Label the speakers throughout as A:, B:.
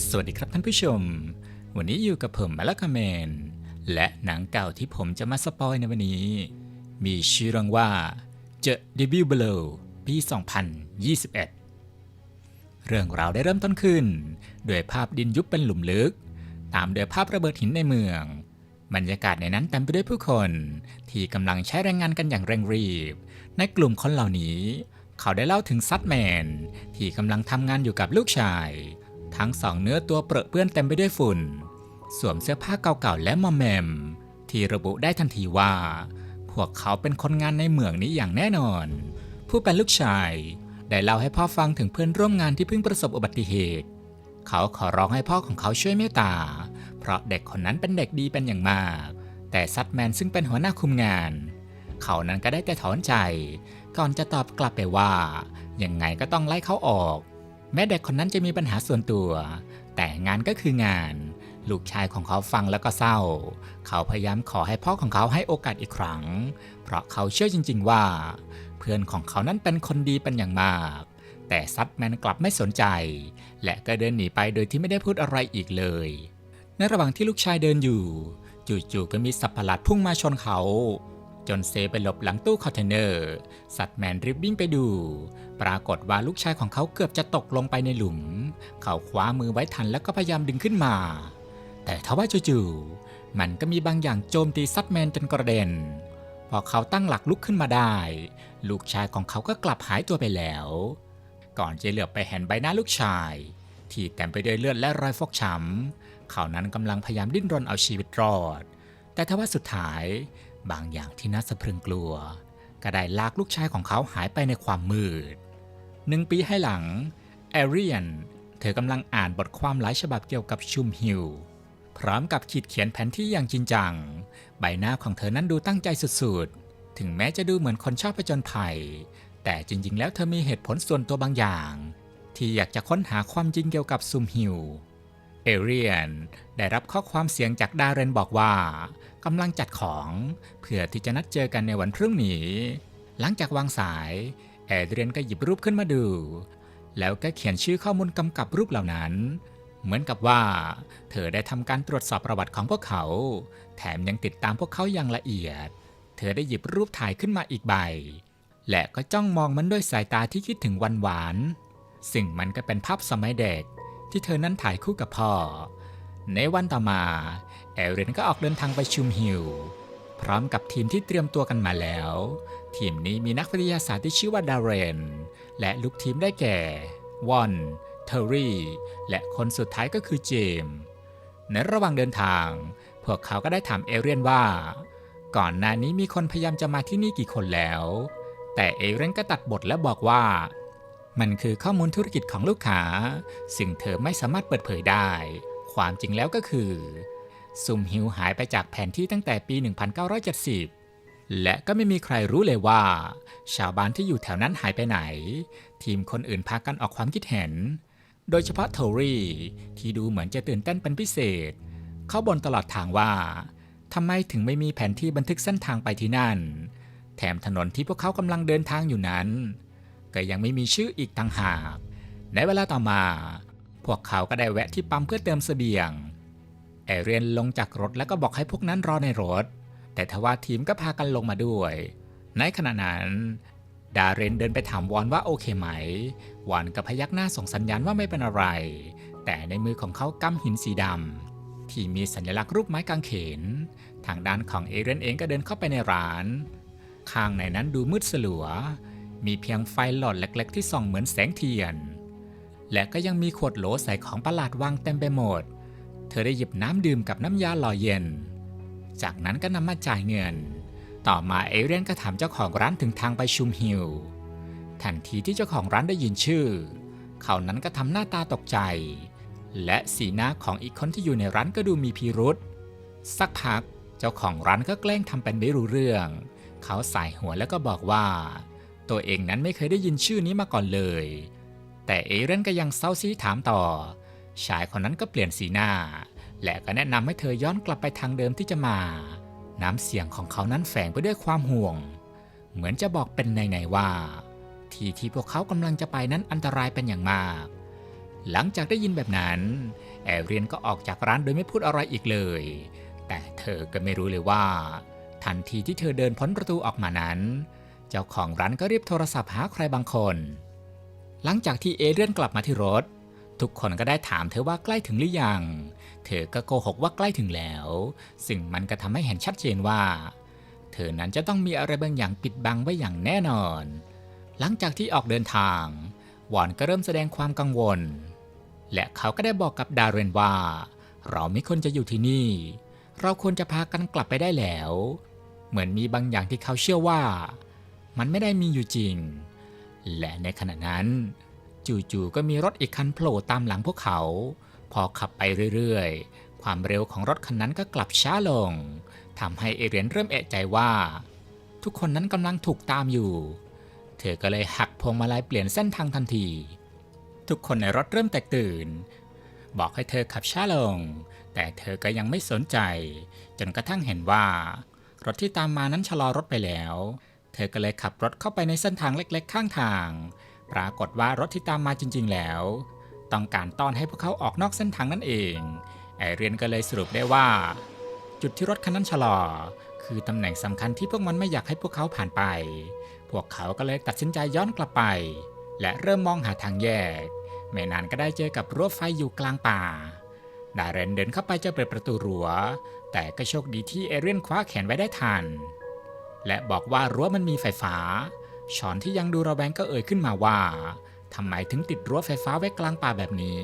A: สวัสดีครับท่านผู้ชม วันนี้อยู่กับผมมาลคาเมน และหนังเก่าที่ผมจะมาสปอยในวันนี้ มีชื่อเรื่องว่า The Debut Below ปี 2021 เรื่องราวได้เริ่มต้นขึ้นด้วยภาพดินยุบเป็นหลุมลึก ตามด้วยภาพระเบิดหินในเมือง บรรยากาศในนั้นเต็มไปด้วยผู้คน ที่กำลังใช้แรงงานกันอย่างเร่งรีบ ในกลุ่มคนเหล่านี้ เขาได้เล่าถึงซัดแมนที่กำลังทำงานอยู่กับลูกชาย ทั้งสองเนื้อตัวเปรอะเปื้อนเต็มไปด้วยฝุ่น สวมเสื้อผ้าเก่าๆและมอมแมม ที่ระบุได้ทันทีว่า พวกเขาเป็นคนงานในเหมืองนี้อย่างแน่นอน ผู้เป็นลูกชาย ได้เล่าให้พ่อฟังถึงเพื่อนร่วมงานที่เพิ่งประสบอุบัติเหตุ เขาขอร้องให้พ่อของเขาช่วยเมตตา เพราะเด็กคนนั้นเป็นเด็กดีเป็นอย่างมาก แต่ซัดแมนซึ่งเป็นหัวหน้าคุมงาน เขานั้นก็ได้แต่ถอนใจ ก่อนจะตอบกลับไปว่ายังไงก็ต้องไล่เขาออก แม้เด็กคนนั้นจะมีปัญหาส่วนตัว แต่งานก็คืองาน ลูกชายของเขาฟังแล้วก็เศร้า เขาพยายามขอให้พ่อของเขาให้โอกาสอีกครั้ง เพราะเขาเชื่อจริง ๆ ว่า เพื่อนของเขานั้นเป็นคนดีเป็นอย่างมาก แต่ซัดแมนกลับไม่สนใจ และก็เดินหนีไปโดยที่ไม่ได้พูดอะไรอีกเลย ในระหว่างที่ลูกชายเดินอยู่ จู่ๆก็มีสัตว์ประหลาดพุ่งมาชนเขา จนเซไปหลบหลังตู้คอนเทนเนอร์ สัตว์แมนรีบวิ่งไปดู ปรากฏว่าลูกชายของเขาเกือบจะตกลงไปในหลุม เขาคว้ามือไว้ทันแล้วก็พยายามดึงขึ้นมา แต่ทว่าจู่ๆมันก็มีบางอย่างโจมตีซัดแมนจนกระเด็น พอเขาตั้งหลักลุกขึ้นมาได้ ลูกชายของเขาก็กลับหายตัวไปแล้ว ก่อนจะเหลือบไปเห็นใบหน้าลูกชาย ที่เต็มไปด้วยเลือดและรอยฟกช้ำเขานั้นกำลังพยายามดิ้นรนเอาชีวิตรอด แต่ทว่าสุดท้าย บางอย่างที่น่าสะพรึงกลัวก็ได้ลากลูกชายของเขาหายไปในความมืดหนึ่งปีให้หลังแอเรียนเธอกำลังอ่านบทความหลายฉบับเกี่ยวกับชุมฮิลพร้อมกับขีดเขียนแผนที่อย่างจริงจัง ใบหน้าของเธอนั้นดูตั้งใจสุดๆ ถึงแม้จะดูเหมือนคนชอบผจญภัย แต่จริงๆ แล้วเธอมีเหตุผลส่วนตัวบางอย่าง ที่อยากจะค้นหาความจริงเกี่ยวกับซุมฮิล เอเรียนได้รับข้อความเสียงจากดาเรนบอกว่ากำลังจัดของเพื่อที่จะนัดเจอกันในวันพรุ่งนี้ หลังจากวางสายแอเดรียนก็หยิบรูปขึ้นมาดู แล้วก็เขียนชื่อข้อมูลกำกับรูปเหล่านั้น เหมือนกับว่า เธอได้ทำการตรวจสอบประวัติของพวกเขา แถมยังติดตามพวกเขาอย่างละเอียด เธอได้หยิบรูปถ่ายขึ้นมาอีกใบ และก็จ้องมองมันด้วยสายตาที่คิดถึงวันหวาน ซึ่งมันก็เป็นภาพสมัยเด็ก ที่เธอนั้นถ่ายคู่กับพ่อ ในวันต่อมาแอเรนก็ออกเดินทางไปชุมฮิลพร้อมกับทีมที่เตรียมตัวกันมาแล้ว ทีมนี้มีนักวิทยาศาสตร์ที่ชื่อว่าดาเรน และลูกทีมได้แก่ วอน เทอร์รี่ และคนสุดท้ายก็คือเจมส์ในระหว่างเดินทาง พวกเขาก็ได้ถามเอเรียนว่า ก่อนหน้านี้มีคนพยายามจะมาที่นี่กี่คนแล้ว แต่เอเรียนก็ตัดบทและบอกว่า มันคือข้อมูลธุรกิจของลูกค้าสิ่งเธอไม่สามารถเปิดเผยได้ ความจริงแล้วก็คือ ซุมฮิวหายไปจากแผนที่ตั้งแต่ปี 1970 และก็ไม่มีใครรู้เลยว่า ชาวบ้านที่อยู่แถวนั้นหายไปไหน ทีมคนอื่นพากันออกความคิดเห็น โดยเฉพาะโทรี่ที่ดูเหมือนจะตื่นเต้นเป็นพิเศษ เขาบ่นตลอดทางว่าทำไมถึงไม่มีแผนที่บันทึกเส้นทางไปที่นั่น แถมถนนที่พวกเขากำลังเดินทางอยู่นั้น ก็ยังไม่มีชื่ออีกต่างหาก ในเวลาต่อมา พวกเขาก็ได้แวะที่ปั๊มเพื่อเติมเสบียง แอเรียนลงจากรถแล้วก็บอกให้พวกนั้นรอในรถ แต่ทว่าทีมก็พากันลงมาด้วย ในขณะนั้น ดาเรนเดินไปถามวอนว่าโอเคไหม วอนก็พยักหน้าส่งสัญญาณว่าไม่เป็นอะไร แต่ในมือของเขากำหินสีดำที่มีสัญลักษณ์รูปไม้กางเขน ทางด้านของเอเรียนเองก็เดินเข้าไปในร้านข้างในนั้นดูมืดสลัว มีเพียงไฟหลอดเล็กๆ ที่ส่องเหมือนแสงเทียน และก็ยังมีขวดโหลใส่ของประหลาดวางเต็มไปหมด เธอได้หยิบน้ำดื่มกับน้ำยาหล่อเย็น จากนั้นก็นำมาจ่ายเงิน ต่อมาเอเรียนก็ถามเจ้าของร้านถึงทางไปชุมฮิลทันทีที่เจ้าของร้านได้ยินชื่อ เขานั้นก็ทำหน้าตาตกใจ และสีหน้าของอีกคนที่อยู่ในร้านก็ดูมีพิรุษสักพัก เจ้าของร้านก็แกล้งทำเป็นไม่รู้เรื่อง เขาสายหัวแล้วก็บอกว่า ตัวเองนั้นไม่เคยได้ยินชื่อนี้มาก่อนเลย แต่เอเรนก็ยังเศร้าซีถามต่อ ชายคนนั้นก็เปลี่ยนสีหน้า และก็แนะนำให้เธอย้อนกลับไปทางเดิมที่จะมา น้ำเสียงของเขานั้นแฝงไปด้วยความห่วง เหมือนจะบอกเป็นในๆว่า ที่ที่พวกเขากำลังจะไปนั้นอันตรายเป็นอย่างมาก หลังจากได้ยินแบบนั้น แอเรียนก็ออกจากร้านโดยไม่พูดอะไรอีกเลย แต่เธอก็ไม่รู้เลยว่า ทันทีที่เธอเดินพ้นประตูออกมานั้น เจ้าของร้านก็รีบโทรศัพท์หาใครบางคน หลังจากที่เอเรียนกลับมาที่รถ ทุกคนก็ได้ถามเธอว่าใกล้ถึงหรือยัง เธอก็โกหกว่าใกล้ถึงแล้ว ซึ่งมันก็ทำให้เห็นชัดเจนว่า เธอนั้นจะต้องมีอะไรบางอย่างปิดบังไว้อย่างแน่นอน หลังจากที่ออกเดินทาง วอนก็เริ่มแสดงความกังวล และเขาก็ได้บอกกับดาเรนว่า เราไม่ควรจะอยู่ที่นี่ เราควรจะพากันกลับไปได้แล้ว เหมือนมีบางอย่างที่เขาเชื่อว่า มันไม่ได้มีอยู่จริง และในขณะนั้น จู่ๆก็มีรถอีกคันโผล่ตามหลังพวกเขา พอขับไปเรื่อยๆ ความเร็วของรถคันนั้นก็กลับช้าลงทำให้เอเรียนเริ่มเอะใจว่า ทุกคนนั้นกำลังถูกตามอยู่ เธอก็เลยหักพวงมาลัยเปลี่ยนเส้นทางทันที ทุกคนในรถเริ่มแตกตื่น บอกให้เธอขับช้าลง แต่เธอก็ยังไม่สนใจ จนกระทั่งเห็นว่า รถที่ตามมานั้นชะลอรถไปแล้ว เธอก็เลยขับรถเข้าไปในเส้นทางเล็กๆ ข้างทาง ปรากฏว่ารถที่ตามมาจริง ๆ แล้ว ต้องการต้อนให้พวกเขาออกนอกเส้นทางนั่นเองแอเรียนก็เลยสรุปได้ว่า จุดที่รถคันนั้นชะลอ คือตำแหน่งสำคัญที่พวกมันไม่อยากให้พวกเขาผ่านไป พวกเขาก็เลยตัดสินใจย้อนกลับไป และเริ่มมองหาทางแยก ไม่นานก็ได้เจอกับรั้วไฟอยู่กลางป่าดาเรนเดินเข้าไปจะเปิดประตูรั้ว แต่ก็โชคดีที่เอเรียนคว้าแขนไว้ได้ทัน และบอกว่ารั้วมันมีไฟฟ้า ชอนที่ยังดูระแวงก็เอ่ยขึ้นมาว่าทำไมถึงติดรั้วไฟฟ้าไว้กลางป่าแบบนี้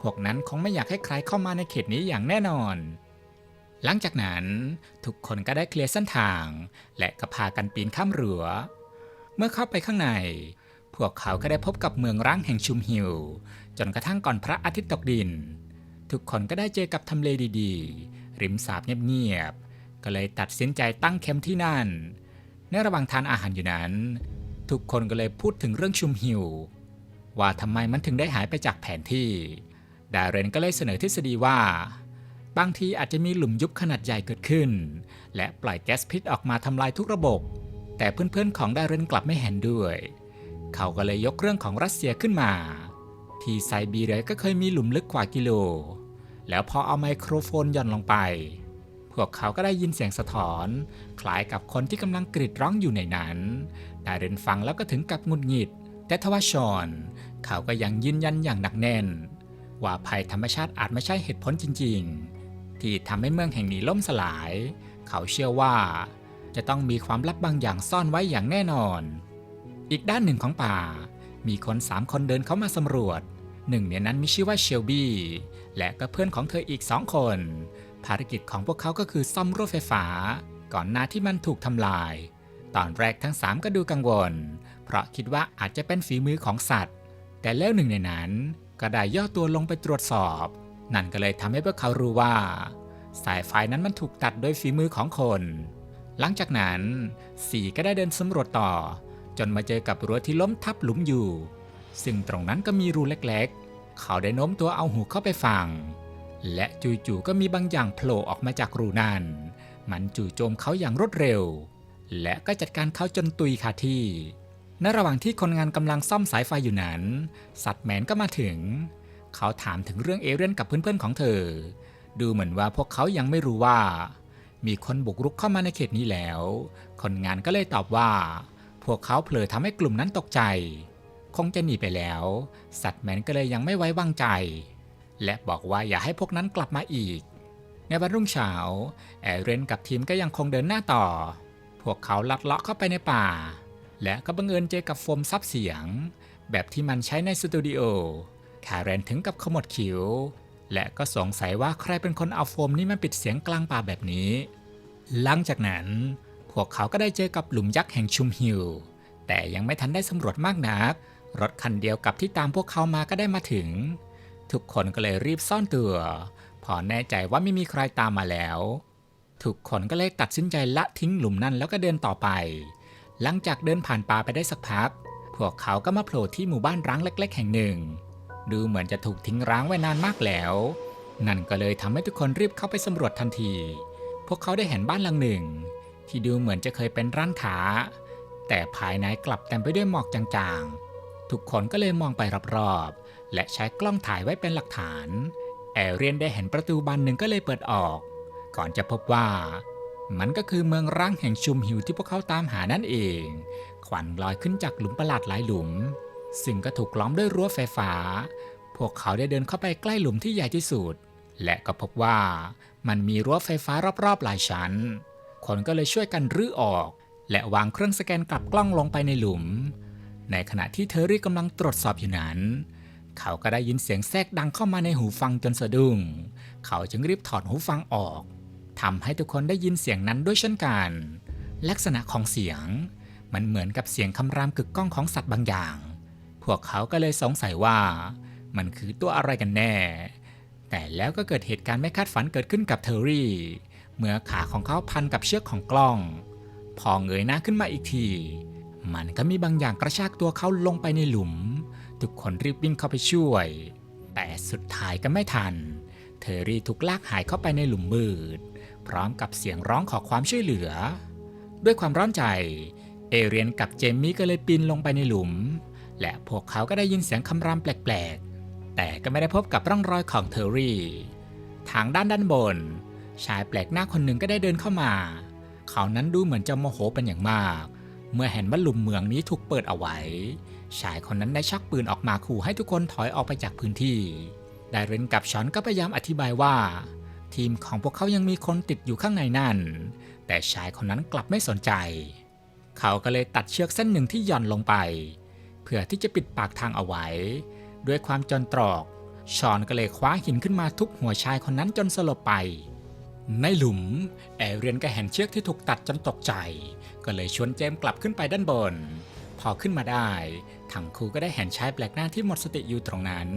A: พวกนั้นคงไม่อยากให้ใครเข้ามาในเขตนี้อย่างแน่นอน หลังจากนั้น ทุกคนก็ได้เคลียร์เส้นทาง และก็พากันปีนข้ามรั้ว เมื่อเข้าไปข้างใน พวกเขาก็ได้พบกับเมืองร้างแห่งชุมฮิว จนกระทั่งก่อนพระอาทิตย์ตกดิน ทุกคนก็ได้เจอกับทำเลดีๆ ริมสาบเงียบๆ ก็เลยตัดสินใจตั้งแคมป์ที่นั่น ในระหว่างทานอาหารอยู่นั้น ทุกคนก็เลยพูดถึงเรื่องชุมฮิว ว่าทำไมมันถึงได้หายไปจากแผนที่ ดาเรนก็เลยเสนอทฤษฎีว่า บางทีอาจจะมีหลุมยุบขนาดใหญ่เกิดขึ้น และปล่อยแก๊สพิษออกมาทำลายทุกระบบ แต่เพื่อนๆของดาเรนกลับไม่เห็นด้วย เขาก็เลยยกเรื่องของรัสเซียขึ้นมา ที่ไซบีเรียก็เคยมีหลุมลึกกว่ากิโลแล้วพอเอาไมโครโฟนย่อนลงไป วกเขาก็ได้ยินเสียงสะท้อน คล้ายกับคนที่กำลังกรีดร้องอยู่ในนั้น ดาเรนฟังแล้วก็ถึงกับงุดหงิด แต่ทว่าชอน เขาก็ยังยืนยันอย่างหนักแน่น ว่าภัยธรรมชาติอาจไม่ใช่เหตุผลจริง ๆ ที่ทำให้เมืองแห่งนี้ล่มสลาย เขาเชื่อว่า จะต้องมีความลับบางอย่างซ่อนไว้อย่างแน่นอน อีกด้านหนึ่งของป่า มีคนสามคนเดินเข้ามาสำรวจหนึ่งในนั้นมีชื่อว่าเชลบี้และก็เพื่อนของเธออีกสองคน ภารกิจของพวกเขาก็คือซ่อมรั้วไฟฟ้า ก่อนหน้าที่มันถูกทำลาย ตอนแรกทั้งสามก็ดูกังวล เพราะคิดว่าอาจจะเป็นฝีมือของสัตว์ แต่แล้วหนึ่งในนั้นก็ได้ย่อตัวลงไปตรวจสอบ นั่นก็เลยทำให้พวกเขารู้ว่า สายไฟนั้นมันถูกตัดโดยฝีมือของคน หลังจากนั้นสีก็ได้เดินสำรวจต่อ จนมาเจอกับรั้วที่ล้มทับหลุมอยู่ ซึ่งตรงนั้นก็มีรูเล็กๆ เขาได้โน้มตัวเอาหูเข้าไปฟัง และจู่ๆก็มีบางอย่างโผล่ออกมาจากรูนั้น มันจู่โจมเขาอย่างรวดเร็ว และก็จัดการเขาจนตุยคาที่ ในระหว่างที่คนงานกำลังซ่อมสายไฟอยู่นั้น สัตว์แมนก็มาถึง เขาถามถึงเรื่องเอเรียนกับเพื่อนๆของเธอ ดูเหมือนว่าพวกเขายังไม่รู้ว่า มีคนบุกรุกเข้ามาในเขตนี้แล้ว คนงานก็เลยตอบว่า พวกเขาเผลอทำให้กลุ่มนั้นตกใจ คงจะหนีไปแล้ว สัตว์แมนก็เลยยังไม่ไว้วางใจ และบอกว่าอย่าให้พวกนั้นกลับมาอีก ในวันรุ่งเช้าแอเรนกับทีมก็ยังคงเดินหน้าต่อ พวกเขาลัดเลาะเข้าไปในป่า และก็บังเอิญเจอกับโฟมซับเสียง แบบที่มันใช้ในสตูดิโอแคเรนถึงกับขมวดคิ้ว และก็สงสัยว่าใครเป็นคนเอาโฟมนี้มาปิดเสียงกลางป่าแบบนี้ หลังจากนั้น พวกเขาก็ได้เจอกับหลุมยักษ์แห่งชุมฮิลแต่ยังไม่ทันได้สำรวจมากนัก รถคันเดียวกับที่ตามพวกเขามาก็ได้มาถึง ทุกคนก็เลยรีบซ่อนตัว พอแน่ใจว่าไม่มีใครตามมาแล้ว ทุกคนก็เลยตัดสินใจละทิ้งหลุมนั่นแล้วก็เดินต่อไป หลังจากเดินผ่านป่าไปได้สักพัก พวกเขาก็มาโผล่ที่หมู่บ้านร้างเล็ก ๆ แห่งหนึ่ง ดูเหมือนจะถูกทิ้งร้างไว้นานมากแล้ว นั่นก็เลยทำให้ทุกคนรีบเข้าไปสำรวจทันที พวกเขาได้เห็นบ้านหลังหนึ่ง ที่ดูเหมือนจะเคยเป็นร้านค้าแต่ภายในกลับเต็มไปด้วยหมอกจางๆ ทุกคนก็เลยมองไปรอบๆ และใช้กล้องถ่ายไว้เป็นหลักฐาน แอเรียนได้เห็นประตูบานหนึ่งก็เลยเปิดออก ก่อนจะพบว่า มันก็คือเมืองร้างแห่งชุมหิวที่พวกเขาตามหานั่นเองควันลอยขึ้นจากหลุมประหลาดหลายหลุม ซึ่งก็ถูกล้อมด้วยรั้วไฟฟ้า พวกเขาได้เดินเข้าไปใกล้หลุมที่ใหญ่ที่สุด และก็พบว่ามันมีรั้วไฟฟ้ารอบๆหลายชั้น คนก็เลยช่วยกันรื้อออก และวางเครื่องสแกนกลับกล้องลงไปในหลุม ในขณะที่เทอรี่กำลังตรวจสอบอยู่นั้น เขาก็ได้ยินเสียงแทรกดังเข้ามาในหูฟังจนสะดุ้ง เขาจึงรีบถอดหูฟังออกทำให้ทุกคนได้ยินเสียงนั้นด้วยเช่นกัน ลักษณะของเสียง มันเหมือนกับเสียงคำรามกึกก้องของสัตว์บางอย่าง พวกเขาก็เลยสงสัยว่า มันคือตัวอะไรกันแน่ แต่แล้วก็เกิดเหตุการณ์ไม่คาดฝันเกิดขึ้นกับเทอรี่ เมื่อขาของเขาพันกับเชือกของกล้อง พอเงยหน้าขึ้นมาอีกที มันก็มีบางอย่างกระชากตัวเขาลงไปในหลุม ทุกคนรีบวิ่งเข้าไปช่วย แต่สุดท้ายก็ไม่ทันเทอรี่ถูกลากหายเข้าไปในหลุมมืด พร้อมกับเสียงร้องขอความช่วยเหลือ ด้วยความร้อนใจ เอเรียนกับเจมมี่ก็เลยปีนลงไปในหลุม และพวกเขาก็ได้ยินเสียงคำรามแปลกๆ แต่ก็ไม่ได้พบกับร่องรอยของเทอรี่ ทางด้านด้านบน ชายแปลกหน้าคนหนึ่งก็ได้เดินเข้ามา เขานั้นดูเหมือนจะโมโหเป็นอย่างมาก เมื่อเห็นว่าหลุมเมืองนี้ถูกเปิดเอาไว้ ชายคนนั้นได้ชักปืนออกมาขู่ให้ทุกคนถอยออกไปจากพื้นที่ ไดเรนกับชอนก็พยายามอธิบายว่า ทีมของพวกเขายังมีคนติดอยู่ข้างในนั่น แต่ชายคนนั้นกลับไม่สนใจ เขาก็เลยตัดเชือกเส้นหนึ่งที่หย่อนลงไป เพื่อที่จะปิดปากทางเอาไว้ ด้วยความจนตรอก ชอนก็เลยคว้าหินขึ้นมาทุบหัวชายคนนั้นจนสลบไปในหลุม แอเรียนก็เห็นเชือกที่ถูกตัดจนตกใจ ก็เลยชวนเจมกลับขึ้นไปด้านบน พอขึ้นมาได้ทั้งคู่ก็ได้เห็นชายแปลกหน้าที่หมดสติอยู่ตรงนั้น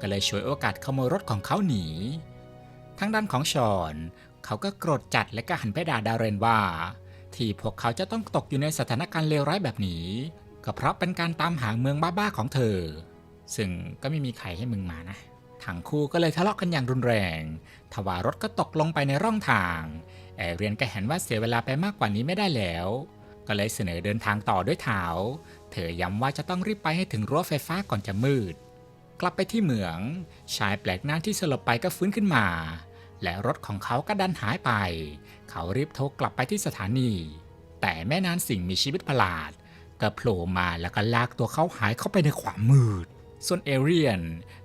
A: ก็เลยช่วยโอกาสขโมยรถของเขาหนี ทางด้านของชอน เขาก็โกรธจัดและก็หันไปด่าดาเรนว่า ที่พวกเขาจะต้องตกอยู่ในสถานการณ์เลวร้ายแบบนี้ ก็เพราะเป็นการตามหาเมืองบ้าๆของเธอ ซึ่งก็ไม่มีใครให้มึงมานะทั้งคู่ก็เลยทะเลาะกันอย่างรุนแรง ทว่ารถก็ตกลงไปในร่องทาง แอเรียนก็เห็นว่าเสียเวลาไปมากกว่านี้ไม่ได้แล้ว ก็เลยเสนอเดินทางต่อด้วยเท้าเธอย้ำว่าจะต้องรีบไปให้ถึงรั้วไฟฟ้าก่อนจะมืด กลับไปที่เหมือง ชายแปลกหน้าที่สลบไปก็ฟื้นขึ้นมา และรถของเขาก็ดันหายไป เขารีบโทรกลับไปที่สถานี แต่แม่นานสิ่งมีชีวิตประหลาดก็โผล่มาแล้วก็ลากตัวเขาหายเข้าไปในความมืด ส่วนเอเรียน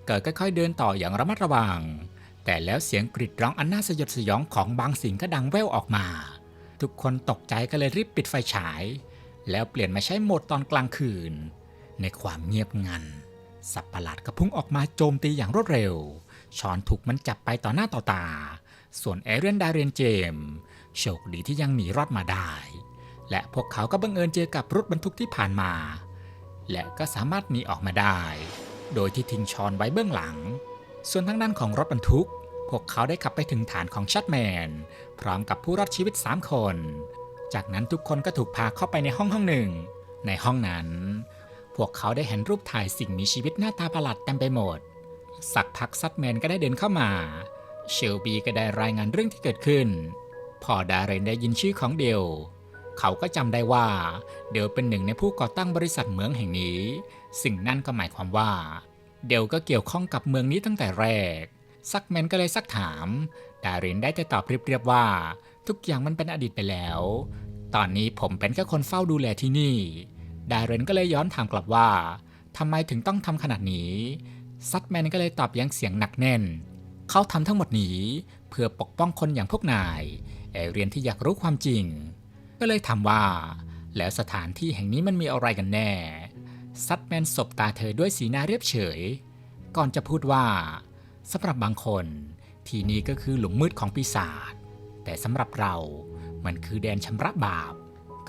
A: ก็ค่อยๆเดินต่ออย่างระมัดระวัง แต่แล้วเสียงกรีดร้องอันน่าสยดสยองของบางสิ่งก็ดังแว่วออกมา ทุกคนตกใจก็เลยรีบปิดไฟฉาย แล้วเปลี่ยนมาใช้โหมดตอนกลางคืน ในความเงียบงัน สัตว์ประหลาดก็พุ่งออกมาโจมตีอย่างรวดเร็ว ชอนถูกมันจับไปต่อหน้าต่อตา ส่วนเอเรียนดาเรียนเจม โชคดีที่ยังหนีรอดมาได้ และพวกเขาก็บังเอิญเจอกับรถบรรทุกที่ผ่านมา และก็สามารถหนีออกมาได้ โดยที่ทิ้งชอนไว้เบื้องหลัง ส่วนทางด้านของรถบรรทุกพวกเขาได้ขับไปถึงฐานของชัดแมนพร้อมกับผู้รอดชีวิต 3 คน จากนั้นทุกคนก็ถูกพาเข้าไปในห้องห้องหนึ่ง ในห้องนั้น พวกเขาได้เห็นรูปถ่ายสิ่งมีชีวิตหน้าตาประหลาดเต็มไปหมด สักพักซัดแมนก็ได้เดินเข้ามาเชลบีก็ได้รายงานเรื่องที่เกิดขึ้น พอดาเรนได้ยินชื่อของเดลเขาก็จำได้ว่า เดลเป็นหนึ่งในผู้ก่อตั้งบริษัทเหมืองแห่งนี้ สิ่งนั่นก็หมายความว่า เดลก็เกี่ยวข้องกับเมืองนี้ตั้งแต่แรก ซักแมนก็เลยซักถาม ดาเรนได้แต่ตอบเรียบๆว่า ทุกอย่างมันเป็นอดีตไปแล้ว ตอนนี้ผมเป็นแค่คนเฝ้าดูแลที่นี่ ดาเรนก็เลยย้อนถามกลับว่าทำไมถึงต้องทำขนาดนี้ ซัดแมนก็เลยตอบยังเสียงหนักแน่น เขาทำทั้งหมดนี้ เพื่อปกป้องคนอย่างพวกนายเอเรียนที่อยากรู้ความจริง ก็เลยถามว่า แล้วสถานที่แห่งนี้มันมีอะไรกันแน่ซัดแมนสบตาเธอด้วยสีหน้าเรียบเฉย ก่อนจะพูดว่า สำหรับบางคนที่นี่ก็คือหลุมมืดของปีศาจแต่สำหรับเรา มันคือแดนชำระบาป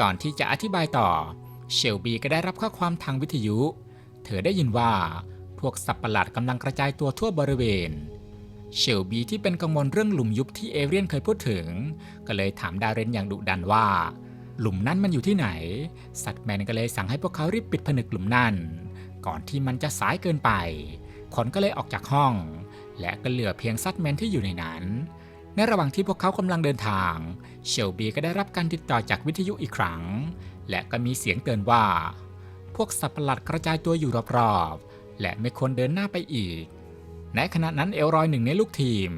A: ก่อนที่จะอธิบายต่อ เชลบีก็ได้รับข้อความทางวิทยุ เธอได้ยินว่าพวกสัตว์ประหลาดกำลังกระจายตัวทั่วบริเวณ เชลบีที่เป็นกังวลเรื่องหลุมยุบที่เอเรียนเคยพูดถึง ก็เลยถามดาเรนอย่างดุดันว่า หลุมนั้นมันอยู่ที่ไหน สัตว์แมนก็เลยสั่งให้พวกเขารีบปิดผนึกหลุมนั่นก่อนที่มันจะสายเกินไป คนก็เลยออกจากห้อง และก็เหลือเพียงซัดแมนที่อยู่ในนั้น ในระหว่างที่พวกเขากำลังเดินทาง เชลบีก็ได้รับการติดต่อจากวิทยุอีกครั้ง และก็มีเสียงเตือนว่า พวกสัตว์ประหลาดกระจายตัวอยู่รอบๆ และไม่ควรเดินหน้าไปอีก ในขณะนั้นเอลรอยหนึ่งในลูกทีม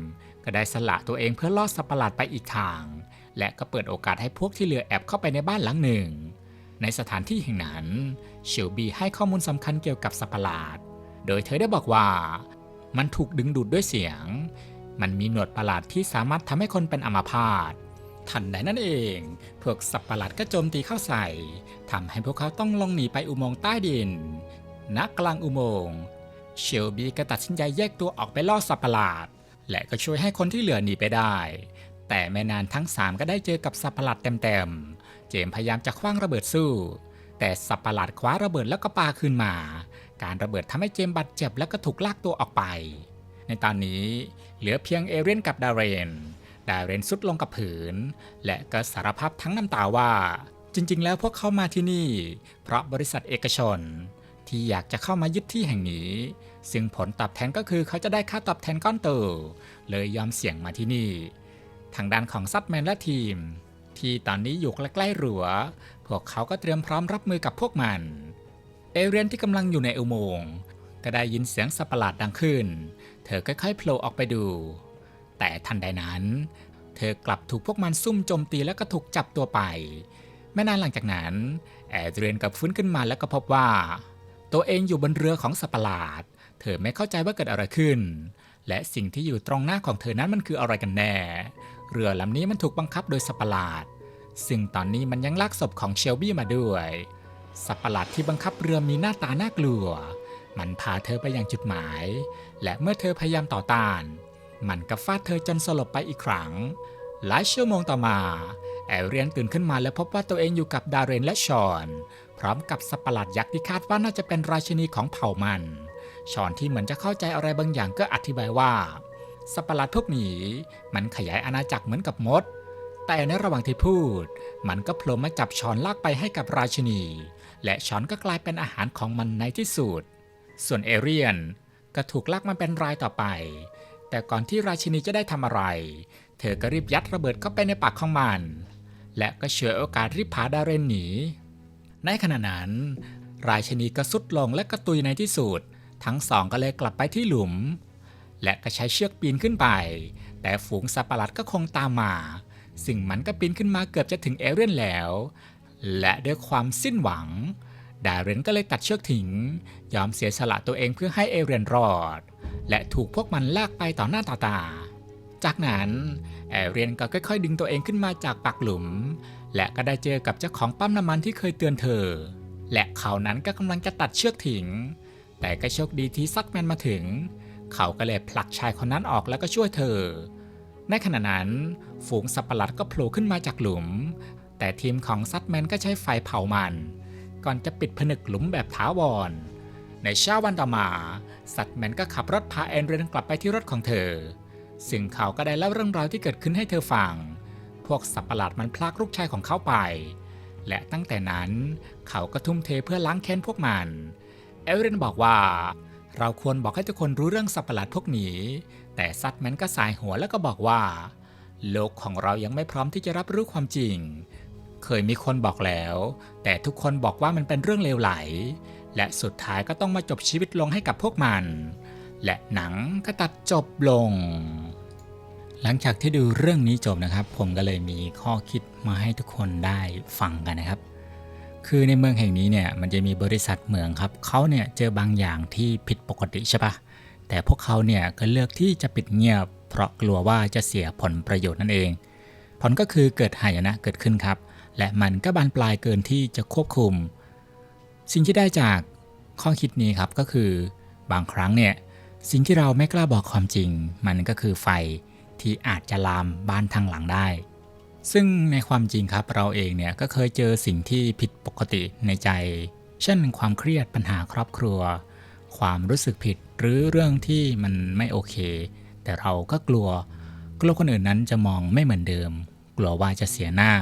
A: ก็ได้สละตัวเองเพื่อล่อสัตว์ประหลาดไปอีกทาง และก็เปิดโอกาสให้พวกที่เหลือแอบเข้าไปในบ้านหลังหนึ่ง ในสถานที่แห่งนั้น เชลบีให้ข้อมูลสำคัญเกี่ยวกับสัตว์ประหลาด โดยเธอได้บอกว่า มันถูกดึงดูดด้วยเสียง มันมีหนวดประหลาดที่สามารถทำให้คนเป็นอัมพาตทันใดนั่นเอง พวกสัตว์ประหลาดก็โจมตีเข้าใส่ทำให้พวกเขาต้องลงหนีไปอุโมงค์ใต้ดิน ณ กลางอุโมงค์เชลบีก็ตัดสินใจแยกตัวออกไปล่อสัตว์ประหลาด และก็ช่วยให้คนที่เหลือหนีไปได้ แต่ไม่นานทั้งสามก็ได้เจอกับสัตว์ประหลาดเต็มๆ เจมพยายามจะคว้างระเบิดสู้ แต่สัตว์ประหลาดคว้าระเบิดแล้วก็ปาคืนมา การระเบิดทำให้เจมบาดเจ็บแล้วก็ถูกลากตัวออกไป ในตอนนี้เหลือเพียงเอเรียนกับดาเรน ดาเรนสุดลงกับผืน และก็สารภาพทั้งน้ำตาว่า จริง ๆ แล้วพวกเขามาที่นี่ เพราะบริษัทเอกชน ที่อยากจะเข้ามายึดที่แห่งนี้ ซึ่งผลตอบแทนก็คือเขาจะได้ค่าตอบแทนก้อนโตเลยยอมเสี่ยงมาที่นี่ ทางด้านของซัดแมนและทีม ที่ตอนนี้อยู่ใกล้ๆรัวพวกเขาก็เตรียมพร้อมรับมือกับพวกมัน เอเรียนที่กำลังอยู่ในอุโมงค์ก็ได้ยินเสียงสัตว์ประหลาดดังขึ้น เธอค่อยๆโผล่ออกไปดู แต่ทันใดนั้น เธอกลับถูกพวกมันซุ่มโจมตีแล้วก็ถูกจับตัวไป ไม่นานหลังจากนั้น แอดเรียนกับฟื้นขึ้นมาแล้วก็พบว่า ตัวเองอยู่บนเรือของสัตว์ประหลาด เธอไม่เข้าใจว่าเกิดอะไรขึ้น และสิ่งที่อยู่ตรงหน้าของเธอนั้นมันคืออะไรกันแน่ เรือลำนี้มันถูกบังคับโดยสัตว์ประหลาด ซึ่งตอนนี้มันยังลากศพของเชลบี้มาด้วย สัตว์ประหลาดที่บังคับเรือมีหน้าตาน่ากลัว มันพาเธอไปยังจุดหมาย และเมื่อเธอพยายามต่อต้าน มันก็ฟาดเธอจนสลบไปอีกครั้ง หลายชั่วโมงต่อมา แอลเรียนตื่นขึ้นมาและพบว่าตัวเองอยู่กับดาเรนและชอน พร้อมกับสัตว์ประหลาดยักษ์ที่คาดว่าน่าจะเป็นราชินีของเผ่ามัน ชอนที่เหมือนจะเข้าใจอะไรบางอย่างก็อธิบายว่า สัตว์ประหลาดพวกนี้มันขยายอาณาจักรเหมือนกับมด แต่ในระหว่างที่พูด มันก็โผล่มาจับชอนลากไปให้กับราชินี และช้อนก็กลายเป็นอาหารของมันในที่สุด ส่วนเอเรียนก็ถูกลากมาเป็นรายต่อไป แต่ก่อนที่ราชินีจะได้ทำอะไร เธอก็รีบยัดระเบิดเข้าไปในปากของมัน และก็เฉวยโอกาสรีบพาดาเรนหนี ในขณะนั้น ราชินีก็สุดลงและกระตุยในที่สุด ทั้งสองก็เลยกลับไปที่หลุม และก็ใช้เชือกปีนขึ้นไป แต่ฝูงสัตว์ประหลาดก็คงตามมา สิ่งมันก็ปีนขึ้นมาเกือบจะถึงเอเรียนแล้ว และด้วยความสิ้นหวัง ดาเรนก็เลยตัดเชือกทิ้งยอมเสียสละตัวเองเพื่อให้เอเรียนรอด และถูกพวกมันลากไปต่อหน้าต่อตา จากนั้นเอเรียนก็ค่อยๆ ดึงตัวเองขึ้นมาจากปากหลุม และก็ได้เจอกับเจ้าของปั๊มน้ำมันที่เคยเตือนเธอ และเขานั้นก็กำลังจะตัดเชือกทิ้งแต่ก็โชคดีที่ซักแมนมาถึง เขาก็เลยผลักชายคนนั้นออกแล้วก็ช่วยเธอ ในขณะนั้น ฝูงสัตว์ประหลาดก็โผล่ขึ้นมาจากหลุม แต่ทีมของซัดแมนก็ใช้ไฟเผามัน ก่อนจะปิดผนึกหลุมแบบถาวร ในเช้าวันต่อมาสัตแมนก็ขับรถพาแอนเรนกลับไปที่รถของเธอ ซึ่งเขาก็ได้เล่าเรื่องราวที่เกิดขึ้นให้เธอฟัง พวกสัตว์ประหลาดมันพลากลูกชายของเขาไป และตั้งแต่นั้นเขาก็ทุ่มเทเพื่อล้างแค้นพวกมันเอลเรนบอกว่าเราควรบอกให้ทุกคนรู้เรื่องสัตว์ประหลาดพวกนี้ แต่ซัดแมนก็สายหัวแล้วก็บอกว่า โลกของเรายังไม่พร้อมที่จะรับรู้ความจริง เคยมีคนบอกแล้ว แต่ทุกคนบอกว่ามันเป็นเรื่องเลวไหล และสุดท้ายก็ต้องมาจบชีวิตลงให้กับพวกมัน และหนังก็ตัดจบลง หลังจากที่ดูเรื่องนี้จบนะครับ ผมก็เลยมีข้อคิดมาให้ทุกคนได้ฟังกันนะครับ คือในเมืองแห่งนี้เนี่ยมันจะมีบริษัทเหมืองครับเขาเนี่ยเจอบางอย่างที่ผิดปกติใช่ปะแต่พวกเขาเนี่ยก็เลือกที่จะปิดเงียบ เพราะกลัวว่าจะเสียผลประโยชน์นั่นเองผลก็คือเกิดหายนะเกิดขึ้นครับ และมันก็บานปลายเกินที่จะควบคุม สิ่งที่ได้จากข้อคิดนี้ครับก็คือบางครั้งเนี่ยสิ่งที่เราไม่กล้าบอกความจริง มันก็คือไฟที่อาจจะลามบ้านทางหลังได้ ซึ่งในความจริงครับเราเองเนี่ยก็เคยเจอสิ่งที่ผิดปกติในใจ เช่นความเครียดปัญหาครอบครัว ความรู้สึกผิดหรือเรื่องที่มันไม่โอเค แต่เราก็กลัว กลัวคนอื่นนั้นจะมองไม่เหมือนเดิม กลัวว่าจะเสียหน้า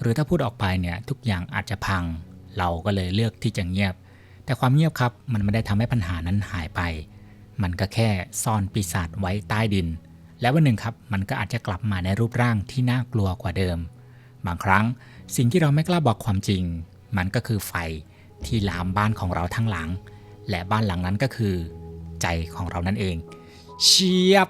A: หรือถ้าพูดออกไปเนี่ยทุกอย่างอาจจะพัง เราก็เลยเลือกที่จะเงียบ แต่ความเงียบครับมันไม่ได้ทำให้ปัญหานั้นหายไป มันก็แค่ซ่อนปีศาจไว้ใต้ดิน แล้ววันหนึ่งครับมันก็อาจจะกลับมาในรูปร่างที่น่ากลัวกว่าเดิม บางครั้งสิ่งที่เราไม่กล้าบอกความจริง มันก็คือไฟที่ลามบ้านของเราทั้งหลัง และบ้านหลังนั้นก็คือ ใจของเรานั่นเอง เชียบ